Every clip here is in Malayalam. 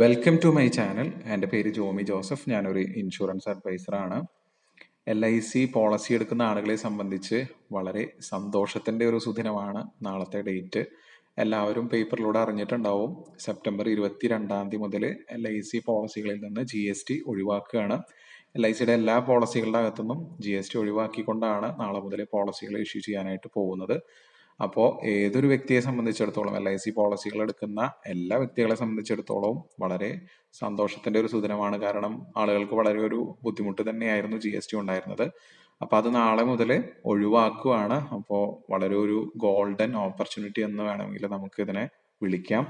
വെൽക്കം ടു മൈ ചാനൽ എന്റെ പേര് ജോമി ജോസഫ്. ഞാനൊരു ഇൻഷുറൻസ് അഡ്വൈസറാണ് എൽ ഐ സി പോളിസി എടുക്കുന്ന ആളുകളെ സംബന്ധിച്ച് വളരെ സന്തോഷത്തിന്റെ ഒരു സുദിനമാണ് നാളത്തെ ഡേറ്റ് എല്ലാവരും പേപ്പറിലൂടെ അറിഞ്ഞിട്ടുണ്ടാവും. സെപ്റ്റംബർ ഇരുപത്തി രണ്ടാം തീയതി മുതൽ എൽ ഐ സി പോളിസികളിൽ നിന്ന് ജി എസ് ടി ഒഴിവാക്കുകയാണ്. എൽ ഐ സിയുടെ എല്ലാ പോളിസികളുടെ അകത്തുനിന്നും ജി എസ് ടി ഒഴിവാക്കിക്കൊണ്ടാണ് നാളെ മുതൽ പോളിസികൾ ഇഷ്യൂ ചെയ്യാനായിട്ട് പോകുന്നത്. അപ്പോൾ ഏതൊരു വ്യക്തിയെ സംബന്ധിച്ചിടത്തോളം എൽ ഐ സി പോളിസികൾ എടുക്കുന്ന എല്ലാ വ്യക്തികളെ സംബന്ധിച്ചിടത്തോളം വളരെ സന്തോഷത്തിന്റെ ഒരു സുദിനമാണ് കാരണം ആളുകൾക്ക് വളരെ ഒരു ബുദ്ധിമുട്ട് തന്നെയായിരുന്നു ജി എസ് ടി ഉണ്ടായിരുന്നത്. അപ്പൊ അത് നാളെ മുതൽ ഒഴിവാക്കുകയാണ് അപ്പോൾ വളരെ ഒരു ഗോൾഡൻ ഓപ്പർച്യൂണിറ്റി എന്ന് വേണമെങ്കിൽ നമുക്ക് ഇതിനെ വിളിക്കാം.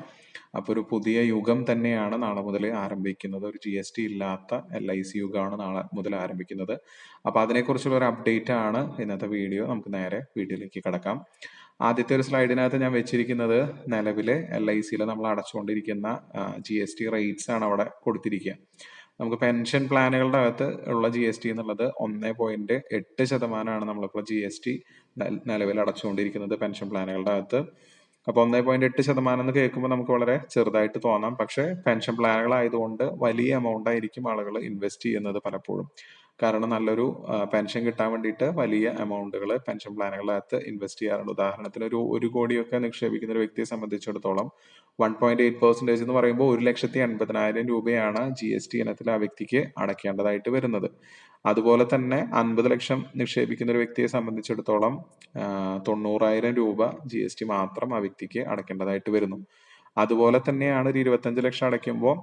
അപ്പോൾ ഒരു പുതിയ യുഗം തന്നെയാണ് നാളെ മുതൽ ആരംഭിക്കുന്നത്. ഒരു ജി എസ് ടി ഇല്ലാത്ത എൽ ഐ സി യുഗമാണ് നാളെ മുതൽ ആരംഭിക്കുന്നത്. അപ്പോൾ അതിനെക്കുറിച്ചുള്ള ഒരു അപ്ഡേറ്റ് ആണ് ഇന്നത്തെ വീഡിയോ നമുക്ക് നേരെ വീഡിയോയിലേക്ക് കിടക്കാം. ആദ്യത്തെ ഒരു സ്ലൈഡിനകത്ത് ഞാൻ വെച്ചിരിക്കുന്നത് നിലവിലെ എൽ ഐ സിയിൽ നമ്മൾ അടച്ചുകൊണ്ടിരിക്കുന്ന ജി എസ് ടി റേറ്റ്സ് ആണ് അവിടെ കൊടുത്തിരിക്കുക. നമുക്ക് പെൻഷൻ പ്ലാനുകളുടെ അകത്ത് ഉള്ള ജി എസ് ടി എന്നുള്ളത് ഒന്ന് പോയിന്റ് എട്ട് ശതമാനമാണ് നമ്മളിപ്പോൾ ജി എസ് ടി നിലവിൽ അടച്ചുകൊണ്ടിരിക്കുന്നത് പെൻഷൻ പ്ലാനുകളുടെ അകത്ത്. അപ്പോൾ ഒന്നേ പോയിന്റ് എട്ട് ശതമാനം എന്ന് കേൾക്കുമ്പോൾ നമുക്ക് വളരെ ചെറുതായിട്ട് തോന്നാം. പക്ഷേ പെൻഷൻ പ്ലാനുകളായതുകൊണ്ട് വലിയ എമൗണ്ട് ആയിരിക്കും ആളുകൾ ഇൻവെസ്റ്റ് ചെയ്യുന്നത് പലപ്പോഴും. കാരണം നല്ലൊരു പെൻഷൻ കിട്ടാൻ വേണ്ടിയിട്ട് വലിയ എമൗണ്ടുകൾ പെൻഷൻ പ്ലാനുകളകത്ത് ഇൻവെസ്റ്റ് ചെയ്യാറുണ്ട്. ഉദാഹരണത്തിന് ഒരു ഒരു കോടിയൊക്കെ നിക്ഷേപിക്കുന്ന ഒരു വ്യക്തിയെ സംബന്ധിച്ചിടത്തോളം വൺ പോയിന്റ് എയ്റ്റ് പെർസെന്റേജ് എന്ന് പറയുമ്പോൾ ഒരു ലക്ഷത്തി അൻപതിനായിരം രൂപയാണ് ജി എസ് ടി ഇനത്തിൽ ആ വ്യക്തിക്ക് അടയ്ക്കേണ്ടതായിട്ട് വരുന്നത്. അതുപോലെ തന്നെ അൻപത് ലക്ഷം നിക്ഷേപിക്കുന്ന ഒരു വ്യക്തിയെ സംബന്ധിച്ചിടത്തോളം തൊണ്ണൂറായിരം രൂപ ജി എസ് ടി മാത്രം ആ വ്യക്തിക്ക് അടയ്ക്കേണ്ടതായിട്ട് വരുന്നു. അതുപോലെ തന്നെയാണ് ഒരു ഇരുപത്തഞ്ച് ലക്ഷം അടയ്ക്കുമ്പോൾ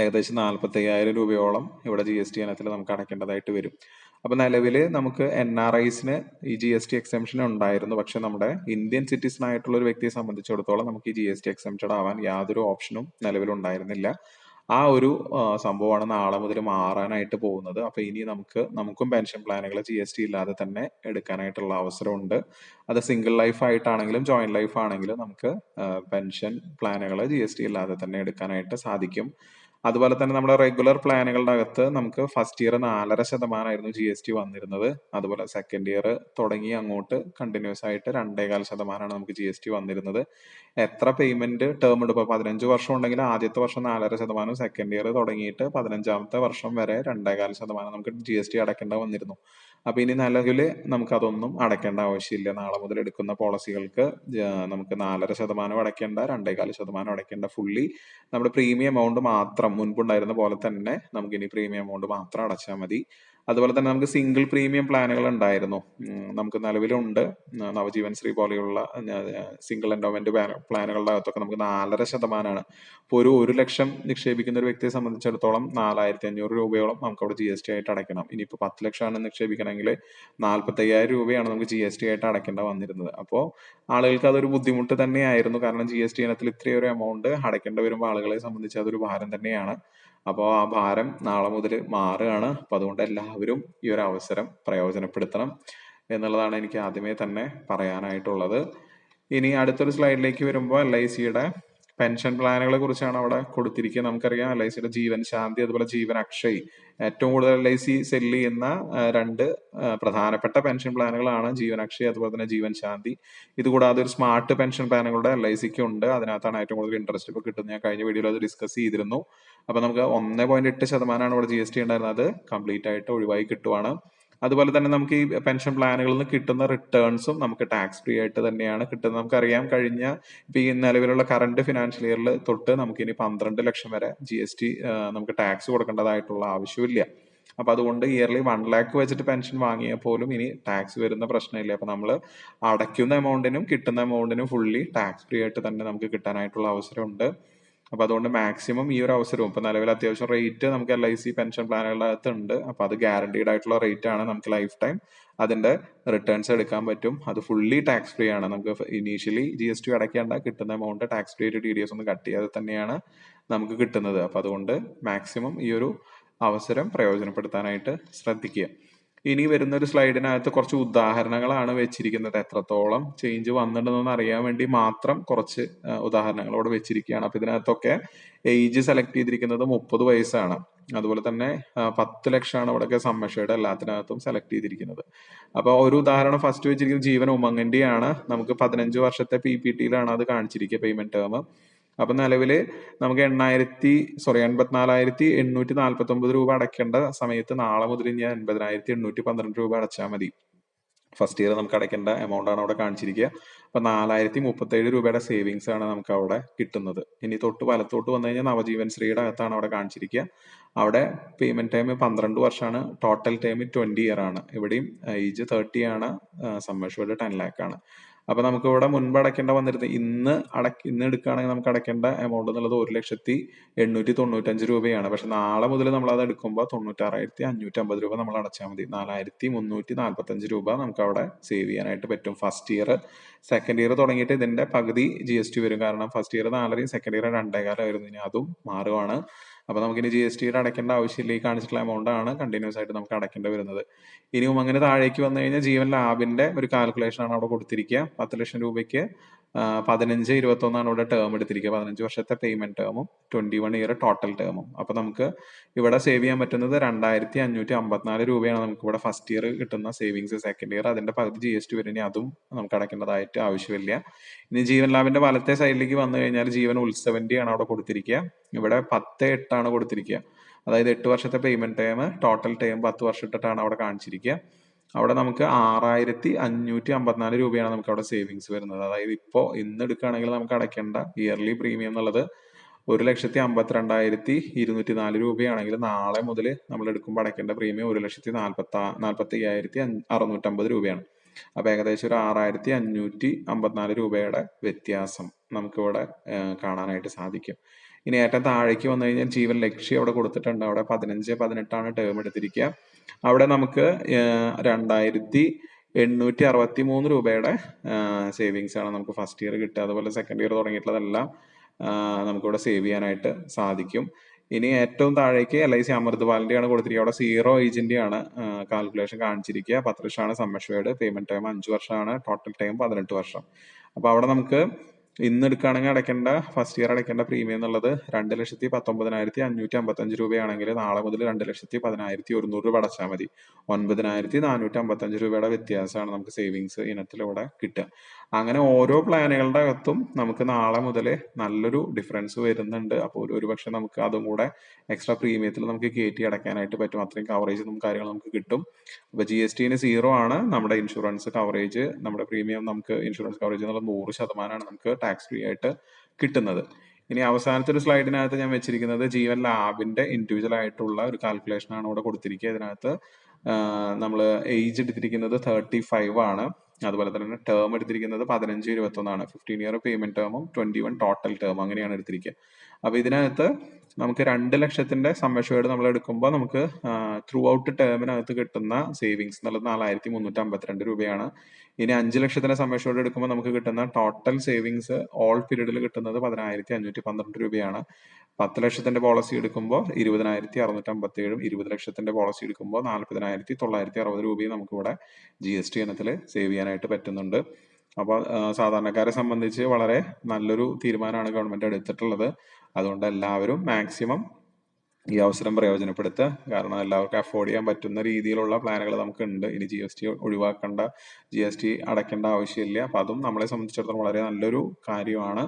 ഏകദേശം നാൽപ്പത്തി അയ്യായിരം രൂപയോളം ഇവിടെ ജി എസ് ടി ഇനത്തിൽ നമുക്ക് അടയ്ക്കേണ്ടതായിട്ട് വരും. അപ്പോൾ നിലവിൽ നമുക്ക് എൻ ആർ ഐസിന് ഈ ജി എസ് ടി എക്സംഷൻ ഉണ്ടായിരുന്നു. പക്ഷേ നമ്മുടെ ഇന്ത്യൻ സിറ്റിസൺ ആയിട്ടുള്ള ഒരു വ്യക്തിയെ സംബന്ധിച്ചിടത്തോളം നമുക്ക് ഈ ജി എസ് ടി എക്സംഷൻ ആവാൻ യാതൊരു ഓപ്ഷനും നിലവിലുണ്ടായിരുന്നില്ല ആ ഒരു സംഭവമാണ് നാളെ മുതൽ മാറാനായിട്ട് പോകുന്നത്. അപ്പൊ ഇനി നമുക്ക് നമുക്കും പെൻഷൻ പ്ലാനുകൾ ജി എസ് ടി ഇല്ലാതെ തന്നെ എടുക്കാനായിട്ടുള്ള അവസരമുണ്ട്. അത് സിംഗിൾ ലൈഫ് ആയിട്ടാണെങ്കിലും ജോയിന്റ് ലൈഫ് ആണെങ്കിലും നമുക്ക് പെൻഷൻ പ്ലാനുകൾ ജി എസ് ടി ഇല്ലാതെ തന്നെ എടുക്കാനായിട്ട് സാധിക്കും. അതുപോലെ തന്നെ നമ്മുടെ റെഗുലർ പ്ലാനുകളുടെ അകത്ത് നമുക്ക് ഫസ്റ്റ് ഇയർ നാലര ശതമാനമായിരുന്നു ജി എസ് ടി വന്നിരുന്നത്. അതുപോലെ സെക്കൻഡ് ഇയർ തുടങ്ങി അങ്ങോട്ട് കണ്ടിന്യൂസ് ആയിട്ട് രണ്ടേകാൽ ശതമാനമാണ് നമുക്ക് ജി എസ് ടി വന്നിരുന്നത്. എത്ര പേയ്മെന്റ് ടേം ഉണ്ട്? ഇപ്പോൾ പതിനഞ്ച് വർഷം ഉണ്ടെങ്കിൽ ആദ്യത്തെ വർഷം നാലര ശതമാനം സെക്കൻഡ് ഇയർ തുടങ്ങിയിട്ട് പതിനഞ്ചാമത്തെ വർഷം വരെ രണ്ടേകാൽ ശതമാനം നമുക്ക് ജി എസ് ടി അടയ്ക്കേണ്ട വന്നിരുന്നു. അപ്പൊ ഇനി നിലവിൽ നമുക്ക് അതൊന്നും അടയ്ക്കേണ്ട ആവശ്യമില്ല. നാളെ മുതൽ എടുക്കുന്ന പോളിസികൾക്ക് നമുക്ക് നാലര ശതമാനം അടയ്ക്കേണ്ട രണ്ടേകാൽ ശതമാനം അടയ്ക്കേണ്ട ഫുള്ളി നമ്മുടെ പ്രീമിയം എമൗണ്ട് മാത്രം മുൻപുണ്ടായിരുന്ന പോലെ തന്നെ നമുക്ക് ഇനി പ്രീമിയം എമൗണ്ട് മാത്രം അടച്ചാൽ മതി. അതുപോലെ തന്നെ നമുക്ക് സിംഗിൾ പ്രീമിയം പ്ലാനുകൾ ഉണ്ടായിരുന്നു. നമുക്ക് നിലവിലുണ്ട്. നവജീവൻ ശ്രീ പോലെയുള്ള സിംഗിൾ എൻഡോമെന്റ് പ്ലാനുകളുടെ അകത്തൊക്കെ നമുക്ക് നാലര ശതമാനമാണ് ഇപ്പോൾ ഒരു ഒരു ലക്ഷം നിക്ഷേപിക്കുന്ന ഒരു വ്യക്തിയെ സംബന്ധിച്ചിടത്തോളം നാലായിരത്തി അഞ്ഞൂറ് രൂപയോളം നമുക്ക് അവിടെ ജി എസ് ടി ആയിട്ട് അടയ്ക്കണം. ഇനിയിപ്പോൾ പത്ത് ലക്ഷമാണ് നിക്ഷേപിക്കണമെങ്കിൽ നാൽപ്പത്തി അയ്യായിരം രൂപയാണ് നമുക്ക് ജി എസ് ടി ആയിട്ട് അടയ്ക്കേണ്ട വന്നിരുന്നത്. അപ്പോൾ ആളുകൾക്ക് അതൊരു ബുദ്ധിമുട്ട് തന്നെയായിരുന്നു. കാരണം ജി എസ് ടി ഇനത്തിൽ ഇത്രയൊരു എമൗണ്ട് അടയ്ക്കേണ്ടി വരുമ്പോൾ ആളുകളെ സംബന്ധിച്ച് അതൊരു ഭാരം തന്നെയാണ്. അപ്പോൾ ആ ഭാരം നാളെ മുതൽ മാറുകയാണ്. അപ്പം അതുകൊണ്ട് എല്ലാവരും ഈ ഒരു അവസരം പ്രയോജനപ്പെടുത്തണം എന്നുള്ളതാണ് എനിക്ക് ആദ്യമേ തന്നെ പറയാനായിട്ടുള്ളത്. ഇനി അടുത്തൊരു സ്ലൈഡിലേക്ക് വരുമ്പോൾ എൽ ഐ സിയുടെ പെൻഷൻ പ്ലാനുകളെ കുറിച്ചാണ് അവിടെ കൊടുത്തിരിക്കുക. നമുക്കറിയാം എൽ ഐ സിയുടെ ജീവൻ ശാന്തി അതുപോലെ ജീവൻ അക്ഷയ്. ഏറ്റവും കൂടുതൽ എൽ ഐ സി സെല്ല് ചെയ്യുന്ന രണ്ട് പ്രധാനപ്പെട്ട പെൻഷൻ പ്ലാനുകളാണ് ജീവൻ അക്ഷയ് അതുപോലെ തന്നെ ജീവൻ ശാന്തി. ഇതുകൂടാതെ ഒരു സ്മാർട്ട് പെൻഷൻ പ്ലാനുകളുടെ എൽ ഐ സിക്ക് ഉണ്ട്. അതിനകത്താണ് ഏറ്റവും കൂടുതൽ ഇൻട്രസ്റ്റ് ഇപ്പോൾ കിട്ടുന്നത്. ഞാൻ കഴിഞ്ഞ വീഡിയോയിൽ അത് ഡിസ്കസ് ചെയ്തിരുന്നു. അപ്പൊ നമുക്ക് ഒന്ന് പോയിന്റ് എട്ട് ശതമാനമാണ് ഇവിടെ ജി എസ് ടി ഉണ്ടായിരുന്നത്. കംപ്ലീറ്റ് ആയിട്ട് ഒഴിവായി കിട്ടുവാണ്. അതുപോലെ തന്നെ നമുക്ക് ഈ പെൻഷൻ പ്ലാനുകളിൽ നിന്ന് കിട്ടുന്ന റിട്ടേൺസും നമുക്ക് ടാക്സ് ഫ്രീ ആയിട്ട് തന്നെയാണ് കിട്ടുന്നത്. നമുക്കറിയാം കഴിഞ്ഞ ഇപ്പൊ ഈ നിലവിലുള്ള കറണ്ട് ഫിനാൻഷ്യൽ ഇയറിൽ തൊട്ട് നമുക്ക് ഇനി പന്ത്രണ്ട് ലക്ഷം വരെ ജി എസ് ടി നമുക്ക് ടാക്സ് കൊടുക്കേണ്ടതായിട്ടുള്ള ആവശ്യമില്ല. അപ്പൊ അതുകൊണ്ട് ഇയർലി വൺ ലാക്ക് വെച്ചിട്ട് പെൻഷൻ വാങ്ങിയാൽ പോലും ഇനി ടാക്സ് വരുന്ന പ്രശ്നമില്ല. അപ്പൊ നമ്മൾ അടയ്ക്കുന്ന എമൗണ്ടിനും കിട്ടുന്ന എമൗണ്ടിനും ഫുള്ളി ടാക്സ് ഫ്രീ ആയിട്ട് തന്നെ നമുക്ക് കിട്ടാനായിട്ടുള്ള അവസരമുണ്ട്. അപ്പൊ അതുകൊണ്ട് മാക്സിമം ഈ ഒരു അവസരവും ഇപ്പൊ നിലവിൽ അത്യാവശ്യം റേറ്റ് നമുക്ക് എൽ ഐ സി പെൻഷൻ പ്ലാനുകളുടെ അകത്ത് ഉണ്ട്. അപ്പൊ അത് ഗ്യാരണ്ടീഡ് ആയിട്ടുള്ള റേറ്റ് ആണ് നമുക്ക് ലൈഫ് ടൈം അതിന്റെ റിട്ടേൺസ് എടുക്കാൻ പറ്റും. അത് ഫുള്ളി ടാക്സ് ഫ്രീ ആണ്. നമുക്ക് ഇനീഷ്യലി ജി എസ് ടി അടയ്ക്കേണ്ട കിട്ടുന്ന എമൗണ്ട് ടാക്സ് ഫ്രീ ആയിട്ട് ടി ഡി എസ് ഒന്ന് കട്ട് ചെയ്യാതെ തന്നെയാണ് നമുക്ക് കിട്ടുന്നത്. അപ്പൊ അതുകൊണ്ട് മാക്സിമം ഈ ഒരു അവസരം പ്രയോജനപ്പെടുത്താനായിട്ട് ശ്രദ്ധിക്കുക. ഇനി വരുന്ന ഒരു സ്ലൈഡിനകത്ത് കുറച്ച് ഉദാഹരണങ്ങളാണ് വെച്ചിരിക്കുന്നത്. എത്രത്തോളം ചേഞ്ച് വന്നിട്ടുണ്ടെന്ന് അറിയാൻ വേണ്ടി മാത്രം കുറച്ച് ഉദാഹരണങ്ങൾ അവിടെ വെച്ചിരിക്കുകയാണ്. അപ്പൊ ഇതിനകത്തൊക്കെ ഏജ് സെലക്ട് ചെയ്തിരിക്കുന്നത് മുപ്പത് വയസ്സാണ്. അതുപോലെ തന്നെ പത്ത് ലക്ഷമാണ് ഇവിടെയൊക്കെ സമ്മഷയുടെ എല്ലാത്തിനകത്തും സെലക്ട് ചെയ്തിരിക്കുന്നത്. അപ്പൊ ഒരു ഉദാഹരണം ഫസ്റ്റ് വെച്ചിരിക്കുന്നത് ജീവൻ ഉമങ്ങിന്റെ ആണ് നമുക്ക് പതിനഞ്ച് വർഷത്തെ പി പി ടിയിലാണ് അത് കാണിച്ചിരിക്കുക പേയ്മെന്റ് ടേം അപ്പൊ നിലവിൽ നമുക്ക് എണ്ണായിരത്തി സോറി എൺപത്തിനാലായിരത്തി എണ്ണൂറ്റി നാൽപ്പത്തി ഒമ്പത് രൂപ അടയ്ക്കേണ്ട സമയത്ത് നാളെ മുതൽ ഇനി എൺപതിനായിരത്തി എണ്ണൂറ്റി പന്ത്രണ്ട് രൂപ അടച്ചാൽ മതി. ഫസ്റ്റ് ഇയർ നമുക്ക് അടയ്ക്കേണ്ട എമൗണ്ട് ആണ് അവിടെ കാണിച്ചിരിക്കുക. അപ്പൊ നാലായിരത്തി മുപ്പത്തേഴ് രൂപയുടെ സേവിങ്സ് ആണ് നമുക്ക് അവിടെ കിട്ടുന്നത്. ഇനി തൊട്ട് വലത്തോട്ട് വന്നു കഴിഞ്ഞാൽ നവജീവൻ ശ്രീയുടെ അകത്താണ് അവിടെ കാണിച്ചിരിക്കുക. അവിടെ പേയ്മെന്റ് ടൈം പന്ത്രണ്ട് വർഷമാണ്. ടോട്ടൽ ടൈം ട്വന്റി ഇയർ ആണ്. ഇവിടെയും ഏജ് തേർട്ടി ആണ്. സമ്മേഷ് ടെൻ ലാക്ക് ആണ്. അപ്പൊ നമുക്ക് ഇവിടെ മുൻപ് അടയ്ക്കേണ്ട വന്നിരുന്നത് ഇന്ന് അടക്ക ഇന്ന് എടുക്കുകയാണെങ്കിൽ നമുക്ക് അടയ്ക്കേണ്ട എമൗണ്ട് എന്നുള്ളത് ഒരു ലക്ഷത്തി എണ്ണൂറ്റി തൊണ്ണൂറ്റഞ്ച് രൂപയാണ്. പക്ഷെ നാളെ മുതൽ നമ്മൾ അത് എടുക്കുമ്പോൾ തൊണ്ണൂറ്റാറായിരത്തി അഞ്ഞൂറ്റി അമ്പത് രൂപ നമ്മൾ അടച്ചാൽ മതി. നാലായിരത്തി മുന്നൂറ്റി നാൽപ്പത്തഞ്ച് രൂപ നമുക്ക് അവിടെ സേവ് ചെയ്യാനായിട്ട് പറ്റും. ഫസ്റ്റ് ഇയർ സെക്കൻഡ് ഇയർ തുടങ്ങിയിട്ട് ഇതിന്റെ പകുതി ജി എസ് ടി വരും. കാരണം ഫസ്റ്റ് ഇയർ നാലരയും സെക്കൻഡ് ഇയർ രണ്ടേകാലമായിരുന്നു ഇനി അതും മാറുവാണ്. അപ്പൊ നമുക്കിനി ജി എസ് ടി അടയ്ക്കേണ്ട ആവശ്യമില്ല. ഈ കാണിച്ചിട്ടുള്ള എമൗണ്ട് ആണ് കണ്ടിന്യൂസ് ആയിട്ട് നമുക്ക് അടയ്ക്കേണ്ടി വരുന്നത്. ഇനിയും അങ്ങനെ താഴേക്ക് വന്നു കഴിഞ്ഞാൽ ജീവൻ ലാബിന്റെ ഒരു കാൽക്കുലേഷൻ ആണ് അവിടെ കൊടുത്തിരിക്കുക. പത്ത് ലക്ഷം രൂപയ്ക്ക് പതിനഞ്ച് ഇരുപത്തൊന്നാണ് ഇവിടെ ടേം എടുത്തിരിക്കുക. പതിനഞ്ച് വർഷത്തെ പേയ്മെന്റ് ടേമും ട്വന്റി വൺ ഇയർ ടോട്ടൽ ടേമും അപ്പൊ നമുക്ക് ഇവിടെ സേവ് ചെയ്യാൻ പറ്റുന്നത് രണ്ടായിരത്തി അഞ്ഞൂറ്റി അമ്പത്തിനാല് രൂപയാണ് നമുക്ക് ഇവിടെ ഫസ്റ്റ് ഇയർ കിട്ടുന്ന സേവിങ്സ് സെക്കൻഡ് ഇയർ അതിന്റെ പകുതി ജി എസ് ടി വരും. അതും നമുക്ക് അടയ്ക്കേണ്ടതായിട്ട് ആവശ്യമില്ല. ഇനി ജീവൻ ലാബിന്റെ വലത്തെ സൈഡിലേക്ക് വന്നു കഴിഞ്ഞാൽ ജീവൻ ഉത്സവന്റെ ആണ് അവിടെ കൊടുത്തിരിക്കുക. ഇവിടെ പത്ത് എട്ടാണ് കൊടുത്തിരിക്കുക. അതായത് എട്ട് വർഷത്തെ പേയ്മെന്റ് ടൈം ടോട്ടൽ ടൈം പത്ത് വർഷം ഇട്ടിട്ടാണ് അവിടെ കാണിച്ചിരിക്കുക. അവിടെ നമുക്ക് ആറായിരത്തി അഞ്ഞൂറ്റി അമ്പത്തിനാല് രൂപയാണ് നമുക്ക് അവിടെ സേവിങ്സ് വരുന്നത്. അതായത് ഇപ്പോൾ ഇന്ന് എടുക്കുകയാണെങ്കിൽ നമുക്ക് അടയ്ക്കേണ്ട ഇയർലി പ്രീമിയം എന്നുള്ളത് ഒരു ലക്ഷത്തി അമ്പത്തിരണ്ടായിരത്തി ഇരുന്നൂറ്റി നാല് രൂപയാണെങ്കിൽ നാളെ മുതൽ നമ്മൾ എടുക്കുമ്പോൾ അടയ്ക്കേണ്ട പ്രീമിയം ഒരു ലക്ഷത്തി നാൽപ്പത്തി നാൽപ്പത്തി അയ്യായിരത്തി അറുന്നൂറ്റമ്പത് രൂപയാണ്. അപ്പൊ ഏകദേശം ഒരു ആറായിരത്തി അഞ്ഞൂറ്റി അമ്പത്തിനാല് രൂപയുടെ വ്യത്യാസം നമുക്കിവിടെ കാണാനായിട്ട് സാധിക്കും. ഇനി ഏറ്റവും താഴേക്ക് വന്നു കഴിഞ്ഞാൽ ജീവൻ ലക്ഷ്യം അവിടെ കൊടുത്തിട്ടുണ്ട്. അവിടെ പതിനഞ്ച് പതിനെട്ടാണ് ടേം എടുത്തിരിക്കുക. അവിടെ നമുക്ക് രണ്ടായിരത്തി എണ്ണൂറ്റി അറുപത്തി മൂന്ന് രൂപയുടെ സേവിങ്സ് ആണ് നമുക്ക് ഫസ്റ്റ് ഇയർ കിട്ടുക. അതുപോലെ സെക്കൻഡ് ഇയർ തുടങ്ങിയിട്ടുള്ളതെല്ലാം നമുക്കിവിടെ സേവ് ചെയ്യാനായിട്ട് സാധിക്കും. ഇനി ഏറ്റവും താഴേക്ക് എൽ ഐ സി അമൃത്പാലിന്റെ ആണ് കൊടുത്തിരിക്കുക. അവിടെ സീറോ ഏജിന്റെ ആണ് കാൽക്കുലേഷൻ കാണിച്ചിരിക്കുക. പത്ത് വർഷമാണ് സമ്മർഷേഡ് പേയ്മെന്റ് ടൈം അഞ്ച് വർഷമാണ്. ടോട്ടൽ ടൈം പതിനെട്ട് വർഷം. അപ്പോൾ അവിടെ നമുക്ക് ഇന്ന് എടുക്കുകയാണെങ്കിൽ അടയ്ക്കേണ്ട ഫസ്റ്റ് ഇയർ അടയ്ക്കേണ്ട പ്രീമിയം എന്നുള്ളത് രണ്ട് ലക്ഷത്തി പത്തൊമ്പതിനായിരത്തി അഞ്ഞൂറ്റി അമ്പത്തഞ്ച് രൂപയാണെങ്കിൽ നാളെ മുതൽ രണ്ട് ലക്ഷത്തി പതിനായിരത്തി ഒരുന്നൂറ് രൂപ അടച്ചാൽ മതി. ഒൻപതിനായിരത്തി നാനൂറ്റി അമ്പത്തഞ്ച് രൂപയുടെ വ്യത്യാസമാണ് നമുക്ക് സേവിങ്സ് ഇനത്തിലൂടെ കിട്ടുക. അങ്ങനെ ഓരോ പ്ലാനുകളുടെ അകത്തും നമുക്ക് നാളെ മുതൽ നല്ലൊരു ഡിഫറൻസ് വരുന്നുണ്ട്. അപ്പോൾ ഒരു പക്ഷെ നമുക്ക് അതും കൂടെ എക്സ്ട്രാ പ്രീമിയത്തിൽ നമുക്ക് കയറ്റി അടയ്ക്കാനായിട്ട് പറ്റും. അത്രയും കവറേജ് നമുക്ക് കാര്യങ്ങൾ നമുക്ക് കിട്ടും. അപ്പോൾ ജി എസ് ടിന് സീറോ ആണ്. നമ്മുടെ ഇൻഷുറൻസ് കവറേജ് നമ്മുടെ പ്രീമിയം നമുക്ക് ഇൻഷുറൻസ് കവറേജ് എന്നുള്ള നൂറ് ശതമാനമാണ്. നമുക്ക് ടാക്സ് ഫ്രീ ആയിട്ട് കിട്ടുന്നത്. ഇനി അവസാനത്തെ ഒരു സ്ലൈഡിനകത്ത് ഞാൻ വെച്ചിരിക്കുന്നത് ജീവൻ ലാബിന്റെ ഇൻഡിവിജ്വൽ ആയിട്ടുള്ള ഒരു കാൽക്കുലേഷൻ ആണ് ഇവിടെ കൊടുത്തിരിക്കുക. ഇതിനകത്ത് നമ്മൾ ഏജ് എടുത്തിരിക്കുന്നത് തേർട്ടി ഫൈവ് ആണ്. അതുപോലെ തന്നെ ടേം എടുത്തിരിക്കുന്നത് പതിനഞ്ച് ഇരുപത്തൊന്നാണ്. ഫിഫ്റ്റീൻ ഇയർ പേയ്മെന്റ് ടേമും ട്വന്റി വൺ ടോട്ടൽ ടേം അങ്ങനെയാണ് എടുത്തിരിക്കുക. അപ്പൊ ഇതിനകത്ത് നമുക്ക് രണ്ട് ലക്ഷത്തിന്റെ സമ്മേഷേർഡ് നമ്മൾ എടുക്കുമ്പോൾ നമുക്ക് ത്രൂ ഔട്ട് ടേമിനകത്ത് കിട്ടുന്ന സേവിങ്സ് എന്നുള്ളത് നാലായിരത്തി മുന്നൂറ്റി അമ്പത്തിരണ്ട് രൂപയാണ്. ഇനി അഞ്ച് ലക്ഷത്തിന്റെ സമ്മേഷേർഡ് എടുക്കുമ്പോൾ നമുക്ക് കിട്ടുന്ന ടോട്ടൽ സേവിങ്സ് ഓൾ പീരീഡിൽ കിട്ടുന്നത് പതിനായിരത്തി അഞ്ഞൂറ്റി പന്ത്രണ്ട് രൂപയാണ്. പത്ത് ലക്ഷത്തിന്റെ പോളിസി എടുക്കുമ്പോൾ ഇരുപതിനായിരത്തി അറുന്നൂറ്റി അമ്പത്തി ഏഴും ഇരുപത് ലക്ഷത്തിന്റെ പോളിസി എടുക്കുമ്പോൾ നാൽപ്പതിനായിരത്തി തൊള്ളായിരത്തി അറുപത് രൂപയും നമുക്കിവിടെ ജി എസ് ടി ഇനത്തിൽ സേവ് ചെയ്യാനായിട്ട് പറ്റുന്നുണ്ട്. അപ്പോൾ സാധാരണക്കാരെ സംബന്ധിച്ച് വളരെ നല്ലൊരു തീരുമാനമാണ് ഗവൺമെന്റ് എടുത്തിട്ടുള്ളത്. അതുകൊണ്ട് എല്ലാവരും മാക്സിമം ഈ അവസരം പ്രയോജനപ്പെടുത്തുക. കാരണം എല്ലാവർക്കും അഫോർഡ് ചെയ്യാൻ പറ്റുന്ന രീതിയിലുള്ള പ്ലാനുകൾ നമുക്ക് ഉണ്ട് ഇനി ജി എസ് ടി ഒഴിവാക്കേണ്ട ജി എസ് ടി അടയ്ക്കേണ്ട ആവശ്യമില്ല. അപ്പൊ അതും നമ്മളെ സംബന്ധിച്ചിടത്തോളം വളരെ നല്ലൊരു കാര്യമാണ്.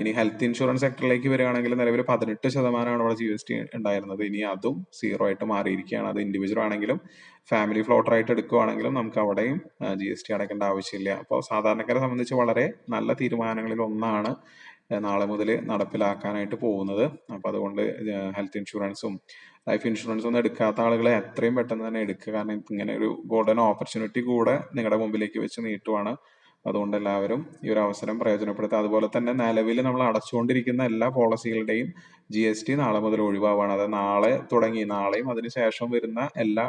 ഇനി ഹെൽത്ത് ഇൻഷുറൻസ് സെക്ടറിലേക്ക് വരികയാണെങ്കിൽ നിലവിൽ പതിനെട്ട് ശതമാനമാണ് അവിടെ ജി എസ് ടി ഉണ്ടായിരുന്നത്. ഇനി അതും സീറോ ആയിട്ട് മാറിയിരിക്കുകയാണ്. അത് ഇൻഡിവിജ്വൽ ആണെങ്കിലും ഫാമിലി ഫ്ലോട്ടർ ആയിട്ട് എടുക്കുകയാണെങ്കിലും നമുക്ക് അവിടെയും ജി എസ് ടി അടയ്ക്കേണ്ട ആവശ്യമില്ല. അപ്പോൾ സാധാരണക്കാരെ സംബന്ധിച്ച് വളരെ നല്ല തീരുമാനങ്ങളിൽ ഒന്നാണ് നാളെ മുതൽ നടപ്പിലാക്കാനായിട്ട് പോകുന്നത്. അപ്പോൾ അതുകൊണ്ട് ഹെൽത്ത് ഇൻഷുറൻസും ലൈഫ് ഇൻഷുറൻസ് ഒന്നും എടുക്കാത്ത ആളുകളെ എത്രയും പെട്ടെന്ന് തന്നെ എടുക്കുക. കാരണം ഇങ്ങനെ ഒരു ഗോൾഡൻ ഓപ്പർച്യൂണിറ്റി കൂടെ നിങ്ങളുടെ മുമ്പിലേക്ക് വെച്ച് നീട്ടുവാണ്. അതുകൊണ്ട് എല്ലാവരും ഈ ഒരു അവസരം പ്രയോജനപ്പെടുത്തുക. അതുപോലെ തന്നെ നിലവിൽ നമ്മൾ അടച്ചുകൊണ്ടിരിക്കുന്ന എല്ലാ പോളിസികളുടെയും ജി എസ് ടി നാളെ മുതൽ ഒഴിവാവാണ്. അത് നാളെ തുടങ്ങി. നാളെയും അതിനുശേഷം വരുന്ന എല്ലാ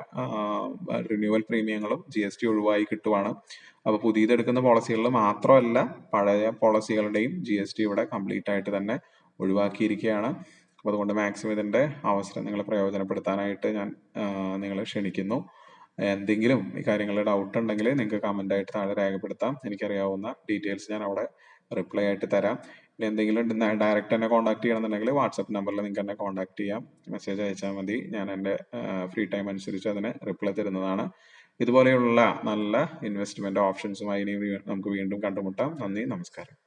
റിന്യൂവൽ പ്രീമിയങ്ങളും ജി എസ് ടി ഒഴിവായി കിട്ടുവാണ്. അപ്പോൾ പുതിയതെടുക്കുന്ന പോളിസികളിൽ മാത്രമല്ല പഴയ പോളിസികളുടെയും ജി എസ് ടി ഇവിടെ കംപ്ലീറ്റ് ആയിട്ട് തന്നെ ഒഴിവാക്കിയിരിക്കുകയാണ്. അപ്പോൾ അതുകൊണ്ട് മാക്സിമം ഇതിന്റെ അവസരം നിങ്ങൾ പ്രയോജനപ്പെടുത്താനായിട്ട് ഞാൻ നിങ്ങളെ ക്ഷണിക്കുന്നു. എന്തെങ്കിലും ഈ കാര്യങ്ങളിൽ ഡൗട്ട് ഉണ്ടെങ്കിൽ നിങ്ങൾക്ക് കമന്റ് ആയിട്ട് താഴെ രേഖപ്പെടുത്താം. എനിക്കറിയാവുന്ന ഡീറ്റെയിൽസ് ഞാൻ അവിടെ റിപ്ലൈ ആയിട്ട് തരാം. പിന്നെ എന്തെങ്കിലും ഡയറക്റ്റ് എന്നെ കോൺടാക്ട് ചെയ്യണമെന്നുണ്ടെങ്കിൽ വാട്സപ്പ് നമ്പറിൽ നിങ്ങൾക്ക് എന്നെ കോൺടാക്ട് ചെയ്യാം. മെസ്സേജ് അയച്ചാൽ മതി. ഞാൻ എന്റെ ഫ്രീ ടൈം അനുസരിച്ച് അതിന് റിപ്ലൈ തരുന്നതാണ്. ഇതുപോലെയുള്ള നല്ല ഇൻവെസ്റ്റ്മെന്റ് ഓപ്ഷൻസുമായി ഇനി നമുക്ക് വീണ്ടും കണ്ടുമുട്ടാം. നന്ദി നമസ്കാരം.